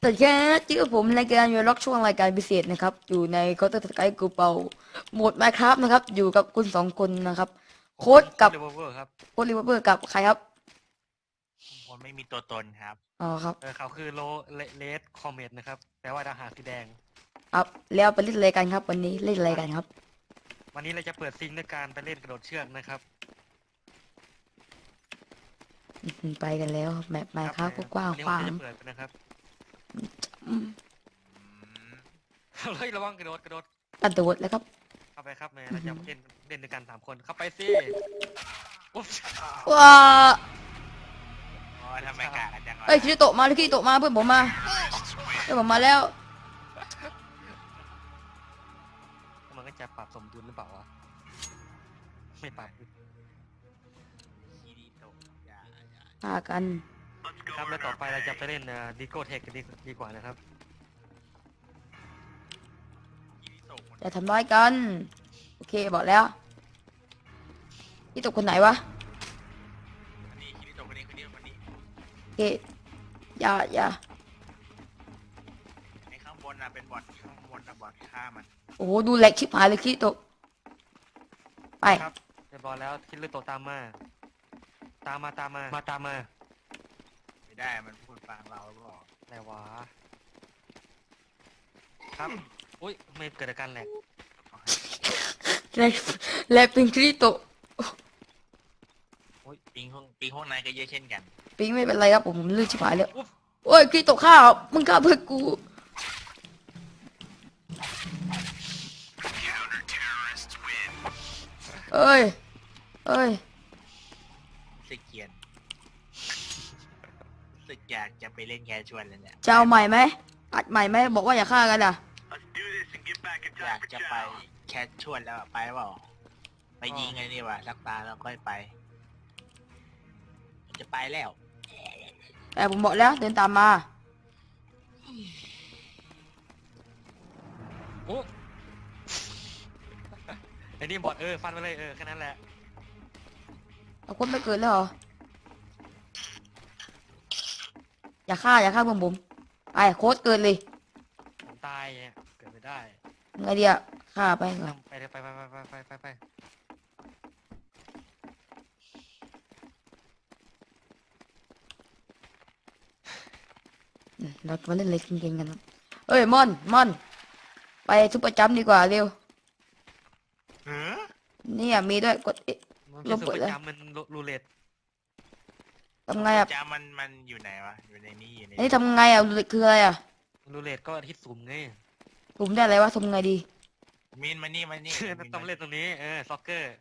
สวัสดีครับที่กับผมรายการยูล็อกช่วงรายการพิเศษนะครับ อยู่ในคอร์เตอร์สกายกูเปาโหมดไมครับนะครับ อยู่กับคุณสองคนนะครับ โค้ดกับเดวเวอร์ครับโค้ดลิเวอร์เบอร์กับใครครับผมไม่มีตัวตนครับ อ๋อครับเออเขาคือโลเลสคอมเมตนะครับแปลว่าดาวหางสีแดง ครับแล้วไปเล่นอะไรกันครับ วันนี้เล่นอะไรกันครับ วันนี้เราจะเปิดซิงค์ด้วยการไปเล่นกระโดดเชือกนะครับอื้อหือไปกันแล้วแมปไมครับก็กว้างวันนี้ขวาเรางจะเปิดกันนะครับ อืม เฮ้ยระวังกระโดดกระโดดกระโดดแล้วครับเข้าไปครับแม่เราจะเล่นเล่นด้วยกันสามคนเข้าไปสิอุ๊บว้าโอ้ยทำไมกากกันจังวะเอ้ยคิริโตะมาคิริโตะมาเพื่อนผมมาเพื่อนผมมาแล้วมันก็จะปรับสมดุลหรือเปล่าวะไม่ปรับคีริโตะอย่าอย่าพากันครับแล้วต่อไปเราจะไปเล่นดิโก้เทคกันดีดีกว่านะครับ คีริโตะมันจะทำร้ายกัน โอเคบอกแล้วคิริโตะคนไหนวะคนนี้คีริโตะคนนี้คนนี้คนนี้โอเคอย่าอย่าไอ้ข้างบนน่ะเป็นบอทข้างบนน่ะบอทฆ่ามันโอ้โหดูแหลกชิบหายเลยคิริโตะไป ครับเรียบร้อยแล้วคิดเลยโตะตามมา ตามมาตามมา มาตามมาไม่ได้มันพูดฟังเราหรอกอะไรวะครับ อุ้ยไม่เกิดอาการแหลกแหลกแหลกเป็นคิริโตะปิงห้องปิงห้องในก็เยอะเช่นกันปิงไม่เป็นไรครับผมผมลื่นชิบหายเลยอุ๊บโอ้ยคิริโตะข้าวมึงฆ่าเพื่อนกูเอ้ยเอ้ยสึกเกียนสึกอยากจะไปเล่นแคชชวลแล้วเนี่ยจะเอาใหม่ไหมอัดใหม่ไหมบอกว่าอย่าฆ่ากันอะ อยากจะไปแคชชวลแล้วอะไปเปล่าไปยิงไงนี่วะสักตาแล้วค่อยไป มันจะไปแล้ว แต่ผมบอกแล้วเดินตามมา โอ้ไอ้นี่บอดเออฟันไปเลยเออแค่นั้นแหละเอาคนไม่เกิดแล้วเหรอ อย่าฆ่าอย่าฆ่าเพื่อนผมไปโค้ดเกิดเลยผมตายเนี่ยเกิดไม่ได้ ไงเดียฆ่าไปก่อนไปเลยไปไปไปไปไปไปไปอืมเรามาเล่นอะไรเก่งๆกันครับเอ้ยมอนมอน ไปซุปเปอร์จัมป์ดีกว่าเร็วเฮ้อเนี่ยมีด้วยกดเอ๊ะ มันลมีบสุเปิปดเปอแล้วร์จัมป์มันรูเล็ตทำไงอะจ้ามันมันอยู่ไหนวะ อยู่ในนี้อยู่ในอันนี้ทำไงอะคืออะไรอะรูเล็ตก็ที่สุ่มไง ผมได้อะไรวะทำไงดีมินมานี่มานี่มินต้องมาเล่นตรงนี้ เออ ซ็อกเกอร์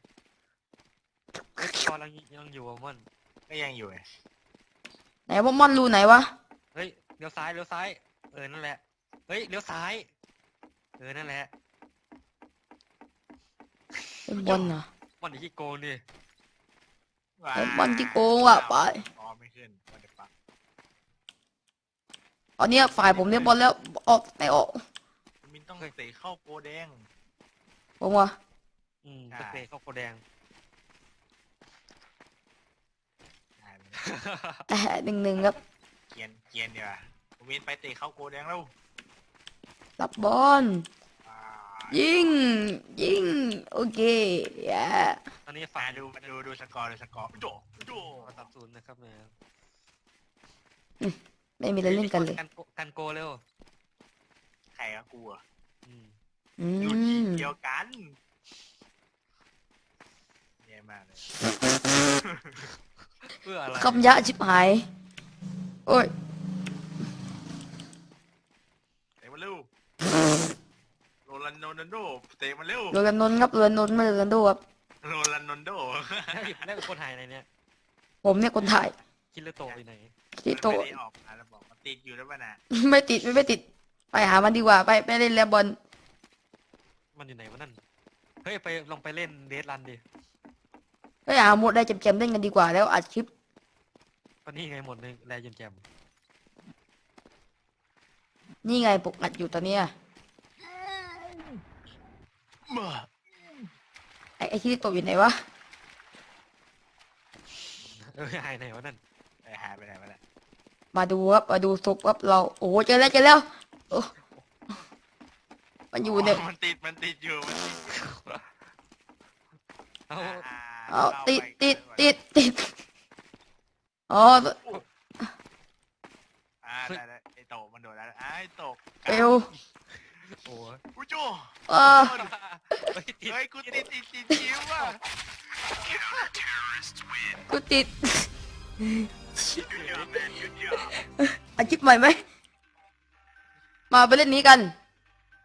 เอ้ยตอนเรายังอยู่อะมันก็ยังอยู่ไงไหนว่ามอนรูไหนวะเฮ้ย เลี้ยวซ้าย เลี้ยวซ้าย เออ นั่นแหละ เฮ้ย เลี้ยวซ้าย เออ นั่นแหละเป็นบอลเหรอมันอีกที่โกงดิ ว้าไอ้บอลที่โกงอะไปอ๋อไม่ขึ้นวันเดปักตอนเนี้ยฝ่ายผมเนี่ยบอลแล้วออกไหนออกมิน ต้องเตะเข้าโกแดง ผมวะอืมใช่สเปรย์เข้าโกแดงได้ไหมแต่หนึ่งหนึ่งครับเกียนเกียนดีกว่ามินไปเตะเข้าโกแดงแล้วรับบอลอ่ายิงยิงโอเคแย่ตอนนี้มาฝ่ายดูมาดูดูสกอร์ดูสกอร์โดโดสามศูนย์นะครับเนี่ยไม่มีอะไรเล่นกันเลยกันโกกันโกเร็วใครก็กลัว อืมอือยู่ทีมมเดียวกันแย่มากเลยเพื่ออะไรคำยะชิบหาย โอ้ย เตะมาเร็วโรลันโดนโดเตะมาเร็วโรลันนนท์ครับโรลันนนท์ไม่โรลันโดครับ โรลันโดแล้วอีกแล้วอีกคนหายไหนเนี่ยผมเนี่ยคนถ่าย คิดเลโตะอยู่ไหน ที่โตะ ไม่ได้ออกมาแล้วบอกว่าติดอยู่แล้วป่ะนะไม่ติดไม่ไม่ติด ไปหามันดีกว่าไปไปเล่นแล้วบอลมันอยู่ไหนวะนั่น เฮ้ยไปลองไปเล่นเดสรันดิไปหาหมดได้เจ็มๆเล่นกันดีกว่าแล้วอัดคลิปตอนนี้ไงหมดเลยแลยแจมนี่ไงปกอัดอยู่ตอนเนี้ยเมื่อไอ้ไอ้ที่โตะอยู่ไหนวะๆเออหายไหนวะนั่นไปหายไปไหนมาแล้วมาดูครับมาดูศพครับเราโอ้โหเจอแล้วเจอแล้วโอ้ มันอยู่เนี่ย มันติดมันติดอยู่มันติดอยู่เอาอ่าเอาข้าติดไปติดก่อนติดติดอ๋ออ่าได้ได้ไอ้โตกมันโดดแล้วอ่าไอ้โตกเอวโอ้ยอุ้ยโจอ่าเฮ้ยติดเฮ้ยกูติดติดติดคิ้วอะกูติดอาชิปใหม่ไหม มาไปเล่นนี้กัน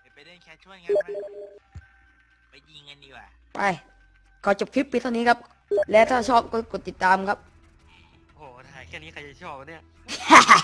เดี๋ยวไปเล่นแคชชวลกันไหมไปยิงกันดีกว่า ไปขอจบคลิปเพียงเท่านี้ครับ และถ้าชอบก็กดติดตามครับ โอ้โหถ่ายแค่นี้ใครจะชอบวะเนี่ยฮ่าฮ่า